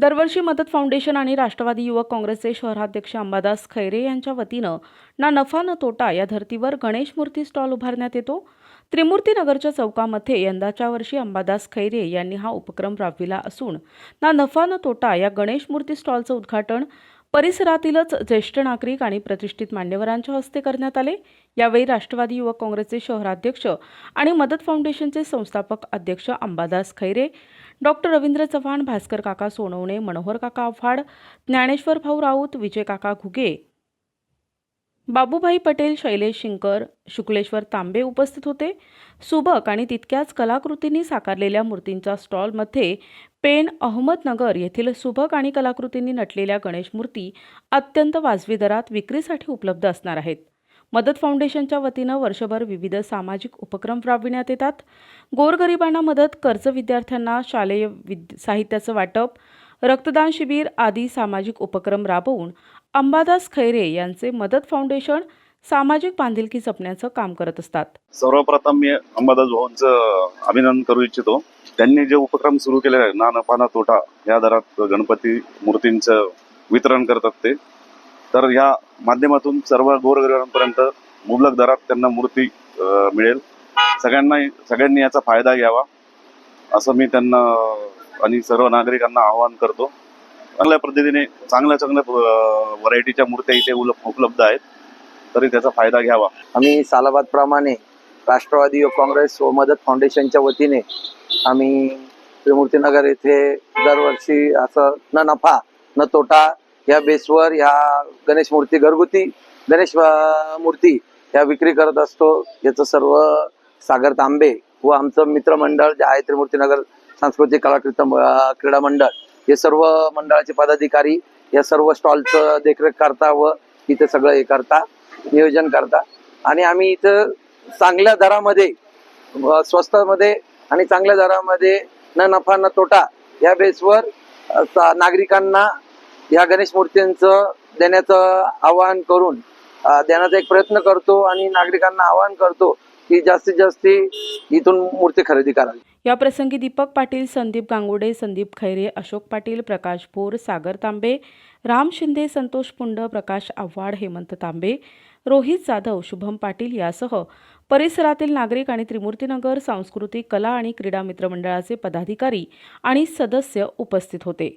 दरवर्षी मदत फाउंडेशन आणि राष्ट्रवादी युवक काँग्रेसचे शहराध्यक्ष अंबादास खैरे यांच्या वतीनं ना नफा न तोटा या धर्तीवर गणेश मूर्ती स्टॉल उभारण्यात येतो. त्रिमूर्ती नगरच्या चौकामध्ये यंदाच्या वर्षी अंबादास खैरे यांनी हा उपक्रम राबविला असून ना नफा न तोटा या गणेश मूर्ती स्टॉलचं उद्घाटन परिसरातीलच ज्येष्ठ नागरिक आणि प्रतिष्ठित मान्यवरांच्या हस्ते करण्यात आले. यावेळी राष्ट्रवादी युवक काँग्रेसचे शहराध्यक्ष आणि मदत फाउंडेशनचे संस्थापक अध्यक्ष अंबादास खैरे डॉक्टर रवींद्र चव्हाण भास्कर काका सोनवणे मनोहर काका आव्हाड ज्ञानेश्वर भाऊ राऊत विजय काका घुगे बाबूभाई पटेल शैलेश शिंकर शुक्लेश्वर तांबे उपस्थित होते. सुबक आणि तितक्याच कलाकृतींनी साकारलेल्या मूर्तींच्या स्टॉलमध्ये पेण अहमदनगर येथील सुबक आणि कलाकृतींनी नटलेल्या गणेश मूर्ती अत्यंत वाजवी दरात विक्रीसाठी उपलब्ध असणार आहेत. मदत फाउंडेशनच्या वतीनं वर्षभर विविध सामाजिक उपक्रम राबविण्यात येतात. गोरगरिबांना मदत कर्ज विद्यार्थ्यांना शालेय विद साहित्याचं वाटप रक्तदान शिबिर आदी सामाजिक उपक्रम राबवून अंबादास खैरे यांचे मदत फाउंडेशन सामाजिक बांधिलकी जपण्याचं काम करत असतात. सर्वप्रथम मी अंबादास भाऊंचं अभिनंदन करू इच्छितो. त्यांनी जे उपक्रम सुरू केले आहे ना नफा ना तोटा या दरात गणपती मूर्तींचं वितरण करतात ते. तर ह्या माध्यमातून सर्व गोरगरिबांपर्यंत मुबलक दरात त्यांना मूर्ती मिळेल. सगळ्यांना सगळ्यांनी याचा फायदा घ्यावा असं मी त्यांना आणि सर्व नागरिकांना आवाहन करतो. चांगल्या पद्धतीने चांगल्या चांगल्या व्हरायटीच्या मूर्त्या इथे उपलब्ध आहेत. तरी त्याचा फायदा घ्यावा. आम्ही सालाबाद प्रमाणे राष्ट्रवादी काँग्रेस व मदत फाउंडेशनच्या वतीने आम्ही त्रिमूर्तीनगर येथे दरवर्षी असं न नफा न तोटा या बेसवर ह्या गणेश मूर्ती घरगुती गणेश मूर्ती या विक्री करत असतो. याचं सर्व सागर तांबे व आमचं मित्रमंडळ जे आहे त्रिमूर्तीनगर सांस्कृतिक कलाकृत क्रीडा मंडळ हे सर्व मंडळाचे पदाधिकारी या सर्व स्टॉलचं देखरेख करता व इथे सगळं हे करता नियोजन करता. आणि आम्ही इथं चांगल्या दरामध्ये स्वस्तामध्ये आणि चांगल्या दरामध्ये न नफा न तोटा या बेसवर नागरिकांना या गणेश मूर्तींचं देण्याचं आवाहन करून देण्याचा एक प्रयत्न करतो आणि नागरिकांना आवाहन करतो की जास्तीत जास्त इथून मूर्ती खरेदी करावी. या प्रसंगी दीपक पाटील संदीप गांगुडे संदीप खैरे अशोक पाटील प्रकाश भोर सागर तांबे राम शिंदे संतोष पुंड प्रकाश आव्हाड हेमंत तांबे रोहित जाधव शुभम पाटील यासह परिसरातील नागरिक आणि त्रिमूर्तीनगर सांस्कृतिक कला आणि क्रीडा मित्रमंडळाचे पदाधिकारी आणि सदस्य उपस्थित होते.